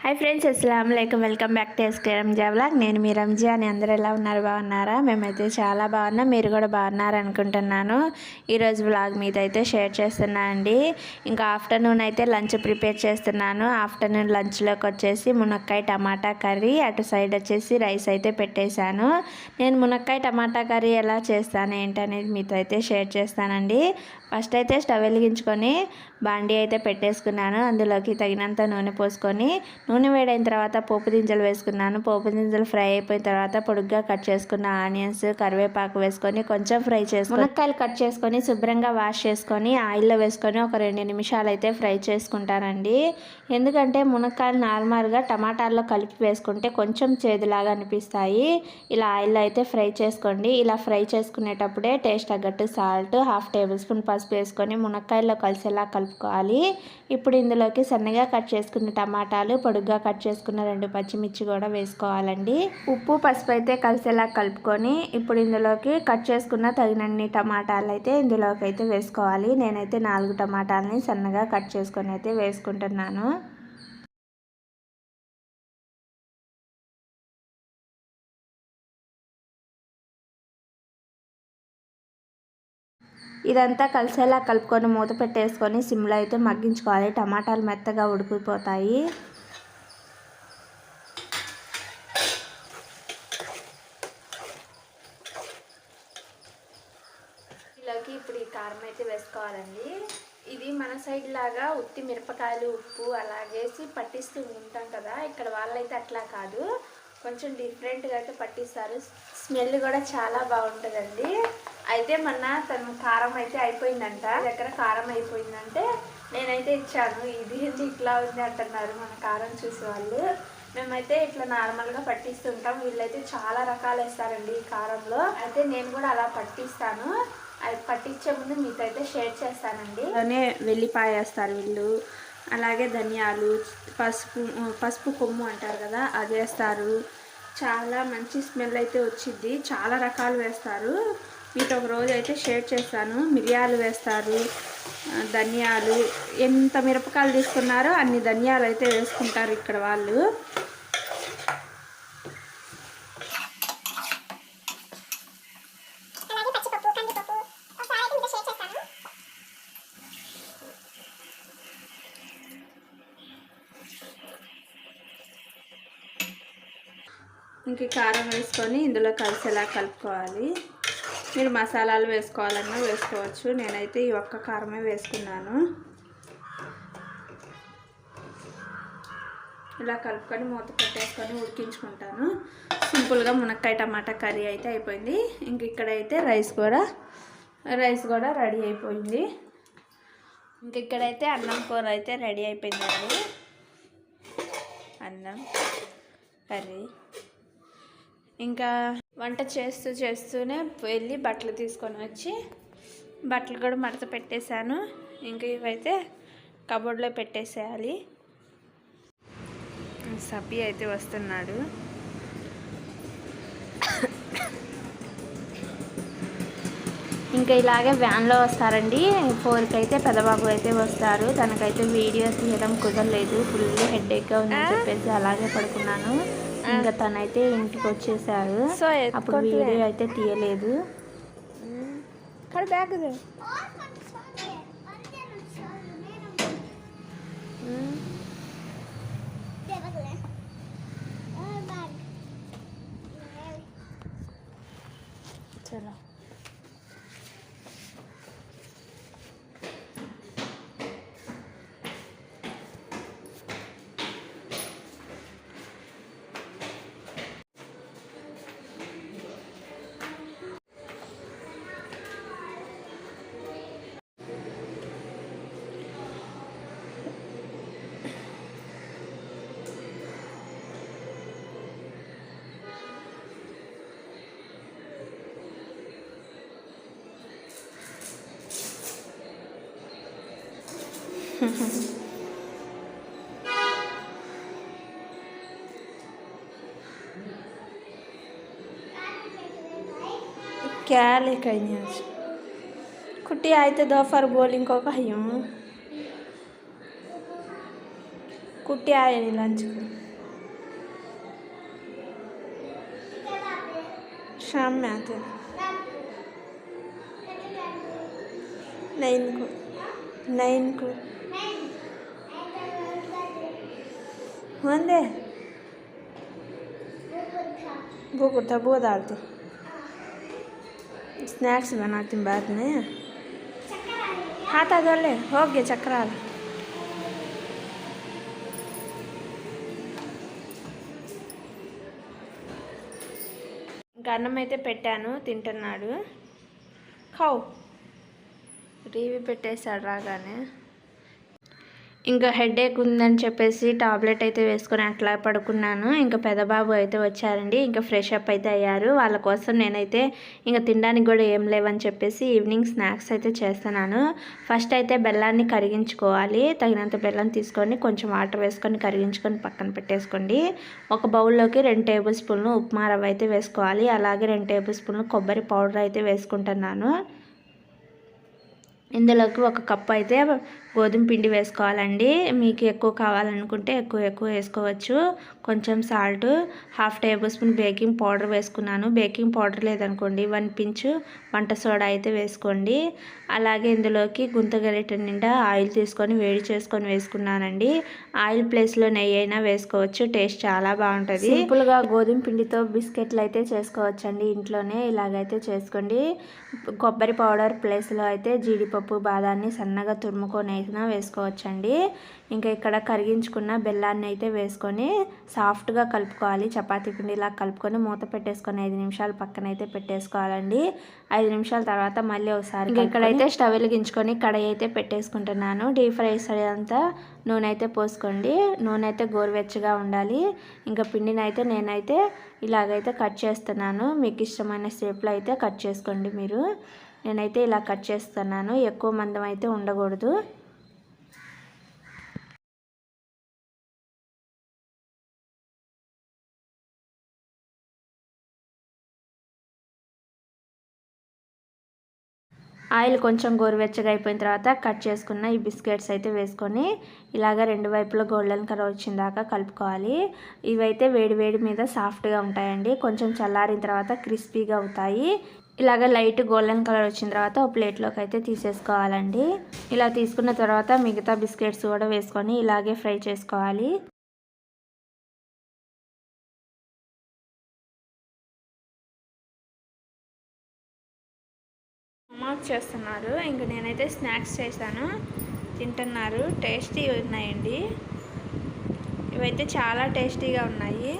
Hi friends అస్సలం welcome welcome back to SK Ranja blog నేను మీ రంజా అని అందరూ ఎలా ఉన్నారు? బాగున్నారా? మేమైతే చాలా బాగున్నాం. మీరు కూడా బాగున్నారు అనుకుంటున్నాను. ఈరోజు బ్లాగ్ మీద అయితే షేర్ చేస్తున్నా అండి. ఇంకా ఆఫ్టర్నూన్ అయితే లంచ్ ప్రిపేర్ చేస్తున్నాను. ఆఫ్టర్నూన్ లంచ్లోకి వచ్చేసి మునక్కాయ టమాటా కర్రీ. అటు సైడ్ వచ్చేసి రైస్ అయితే పెట్టేశాను. నేను మునక్కాయ టమాటా కర్రీ ఎలా చేస్తాను ఏంటనేది మీతో అయితే షేర్ చేస్తానండి. ఫస్ట్ అయితే స్టవ్ వెలిగించుకొని బాండీ అయితే పెట్టేసుకున్నాను. అందులోకి తగినంత నూనె పోసుకొని నూనె వేడైన తర్వాత పోపు దింజలు వేసుకున్నాను. పోపు దింజలు ఫ్రై అయిపోయిన తర్వాత పొడుగ్గా కట్ చేసుకున్న ఆనియన్స్ కరివేపాకు వేసుకొని కొంచెం ఫ్రై చేసుకుని మునక్కాయలు కట్ చేసుకొని శుభ్రంగా వాష్ చేసుకొని ఆయిల్లో వేసుకొని ఒక రెండు నిమిషాలు అయితే ఫ్రై చేసుకుంటానండి. ఎందుకంటే మునక్కాయలు నార్మల్గా టమాటాల్లో కలిపి వేసుకుంటే కొంచెం చేదులాగా అనిపిస్తాయి. ఇలా ఆయిల్లో అయితే ఫ్రై చేసుకోండి. ఇలా ఫ్రై చేసుకునేటప్పుడే టేస్ట్ తగ్గట్టు సాల్ట్ హాఫ్ టేబుల్ స్పూన్ పసుపు వేసుకొని మునక్కాయల్లో కలిసేలా కలుపుకోవాలి. ఇప్పుడు ఇందులోకి సన్నగా కట్ చేసుకున్న టమాటాలు పొడుగ్గా కట్ చేసుకున్న రెండు పచ్చిమిర్చి కూడా వేసుకోవాలండి. ఉప్పు పసుపు అయితే కలిసేలా కలుపుకొని ఇప్పుడు ఇందులోకి కట్ చేసుకున్న తగినన్ని టమాటాలు అయితే ఇందులోకి అయితే వేసుకోవాలి. నేనైతే నాలుగు టమాటాలని సన్నగా కట్ చేసుకొని అయితే వేసుకుంటున్నాను. ఇదంతా కలిసేలా కలుపుకొని మూత పెట్టేసుకొని సిమ్లో అయితే మగ్గించుకోవాలి. టమాటాలు మెత్తగా ఉడికిపోతాయి. ఇలాకి ఇప్పుడు ఈ కారం అయితే వేసుకోవాలండి. ఇది మన సైడ్ లాగా ఉత్తి మిరపకాయలు ఉప్పు అలాగేసి పట్టిస్తూ ఉంటాం కదా. ఇక్కడ వాళ్ళైతే అట్లా కాదు. కొంచెం డిఫరెంట్గా అయితే పట్టిస్తారు. స్మెల్ కూడా చాలా బాగుంటుందండి. అయితే మొన్న తను కారం అయితే అయిపోయిందంట. దగ్గర కారం అయిపోయిందంటే నేనైతే ఇచ్చాను. ఇది ఇట్లా ఉంది అంటున్నారు మన కారం చూసే వాళ్ళు. మేమైతే ఇట్లా నార్మల్గా పట్టిస్తుంటాం. వీళ్ళైతే చాలా రకాలు వేస్తారండి ఈ కారంలో. అయితే నేను కూడా అలా పట్టిస్తాను. అది పట్టించే ముందు మీతో అయితే షేర్ చేస్తానండి. అలానే వెల్లిపాయ వేస్తారు వీళ్ళు. అలాగే ధనియాలు పసుపు పసుపు కొమ్ము అంటారు కదా అది వేస్తారు. చాలా మంచి స్మెల్ అయితే వచ్చింది. చాలా రకాలు వేస్తారు. మీతో ఒక రోజు అయితే షేర్ చేస్తాను మిరియాలు వేస్తారు ధనియాలు. ఎంత మిరపకాయలు తీసుకున్నారో అన్ని ధనియాలు అయితే వేసుకుంటారు ఇక్కడ వాళ్ళు. ఇంక కారం వేసుకొని ఇందులో కలిసేలా కలుపుకోవాలి. మీరు మసాలాలు వేసుకోవాలన్నా వేసుకోవచ్చు. నేనైతే ఈ ఒక్క కారమే వేసుకున్నాను. ఇలా కలుపుకొని మూత పెట్టేసుకొని ఉడికించుకుంటాను. సింపుల్గా మునక్కాయ టమాటా కర్రీ అయితే అయిపోయింది. ఇంక ఇక్కడైతే రైస్ కూడా రైస్ కూడా రెడీ అయిపోయింది. ఇంక ఇక్కడైతే అన్నం కూర అయితే రెడీ అయిపోయిందండి. అన్నం కర్రీ. ఇంకా వంట చేస్తూ చేస్తూనే వెళ్ళి బట్టలు తీసుకొని వచ్చి బట్టలు కూడా మడత పెట్టేశాను. ఇంకా ఇవైతే కబోర్డ్లో పెట్టేసేయాలి. సబ్బి అయితే వస్తున్నాడు. ఇంకా ఇలాగే వ్యాన్లో వస్తారండి. ఫోర్కి అయితే పెదబాబు అయితే వస్తారు. తనకైతే వీడియో తీయడం కుదరలేదు. ఫుల్ హెడ్ఏక్గా ఉందని చెప్పేసి అలాగే పడుకున్నాను. ఇంకా తనైతే ఇంటికి వచ్చేసారు అప్పుడు వీడియో అయితే తీయలేదు. బ్యాగ్ చలో. क्या लेकर आई आज? कुटी तो दोपहर गोलिंग को कही कुटी आए नहीं लंच को। शाम में आते नहीं इनको नहीं इनको को मंदे वो कुर्ता वो डालते स्नैक्स बनाती हूँ बाद में हाथ आ ले हो गया चक्रा ఇంకా అన్నం అయితే పెట్టాను తింటున్నాడు ఖౌ టీవీ పెట్టేశాడు రాగానే ఇంకా హెడేక్ ఉందని చెప్పేసి టాబ్లెట్ అయితే వేసుకొని అట్లా పడుకున్నాను. ఇంకా పెదబాబు అయితే వచ్చారండి. ఇంకా ఫ్రెష్ అప్ అయితే అయ్యారు. వాళ్ళ కోసం నేనైతే ఇంకా తినడానికి కూడా ఏం లేవని చెప్పేసి ఈవినింగ్ స్నాక్స్ అయితే చేస్తున్నాను. ఫస్ట్ అయితే బెల్లాన్ని కరిగించుకోవాలి. తగినంత బెల్లం తీసుకొని కొంచెం వాటర్ వేసుకొని కరిగించుకొని పక్కన పెట్టేసుకోండి. ఒక బౌల్లోకి రెండు టేబుల్ స్పూన్లు ఉప్మా రవ్వ అయితే వేసుకోవాలి. అలాగే రెండు టేబుల్ స్పూన్లు కొబ్బరి పౌడర్ అయితే వేసుకుంటున్నాను. ఇందులోకి ఒక కప్పు అయితే గోధుమ పిండి వేసుకోవాలండి. మీకు ఎక్కువ కావాలనుకుంటే ఎక్కువ ఎక్కువ వేసుకోవచ్చు. కొంచెం salt half tablespoon baking powder వేసుకున్నాను. బేకింగ్ పౌడర్ లేదనుకోండి వన్ పించు వంట సోడా అయితే వేసుకోండి. అలాగే ఇందులోకి గుంతగరిట నిండా ఆయిల్ తీసుకొని వేడి చేసుకొని వేసుకున్నానండి. ఆయిల్ ప్లేస్లో నెయ్యి అయినా వేసుకోవచ్చు. టేస్ట్ చాలా బాగుంటుంది. సింపుల్గా గోధుమ పిండితో బిస్కెట్లు అయితే చేసుకోవచ్చండి ఇంట్లోనే. ఇలాగైతే చేసుకోండి. కొబ్బరి పౌడర్ ప్లేస్లో అయితే జీడిపప్పు బాదాన్ని సన్నగా తురుముకొని అయినా వేసుకోవచ్చండి. ఇంకా ఇక్కడ కరిగించుకున్న బెల్లాన్ని అయితే వేసుకొని సాఫ్ట్గా కలుపుకోవాలి. చపాతీ పిండిలా కలుపుకొని మూత పెట్టేసుకొని ఐదు నిమిషాలు పక్కన అయితే పెట్టేసుకోవాలండి. ఐదు నిమిషాల తర్వాత మళ్ళీ ఒకసారి ఇంకా ఇక్కడైతే స్టవ్ వెలిగించుకొని కడాయి అయితే పెట్టేసుకుంటున్నాను. డీప్ ఫ్రై అంతా నూనె అయితే పోసుకోండి. నూనె అయితే గోరువెచ్చగా ఉండాలి. ఇంకా పిండిని అయితే నేనైతే ఇలాగైతే కట్ చేస్తున్నాను. మీకు ఇష్టమైన షేప్లో అయితే కట్ చేసుకోండి మీరు. నేనైతే ఇలా కట్ చేస్తున్నాను. ఎక్కువ మందం అయితే ఉండకూడదు. ఆయిల్ కొంచెం గోరువెచ్చగా అయిపోయిన తర్వాత కట్ చేసుకున్న ఈ బిస్కెట్స్ అయితే వేసుకొని ఇలాగ రెండు వైపులా గోల్డెన్ కలర్ వచ్చిన దాకా కలుపుకోవాలి. ఇవైతే వేడి వేడి మీద సాఫ్ట్గా ఉంటాయండి. కొంచెం చల్లారిన తర్వాత క్రిస్పీగా అవుతాయి. ఇలాగ లైట్ గోల్డెన్ కలర్ వచ్చిన తర్వాత ఒక ప్లేట్లోకి అయితే తీసేసుకోవాలండి. ఇలా తీసుకున్న తర్వాత మిగతా బిస్కెట్స్ కూడా వేసుకొని ఇలాగే ఫ్రై చేసుకోవాలి. అమ్మ చేస్తున్నారు. ఇంక నేనైతే స్నాక్స్ చేశాను. తింటున్నారు. టేస్టీ ఉన్నాయండి. ఇవైతే చాలా టేస్టీగా ఉన్నాయి.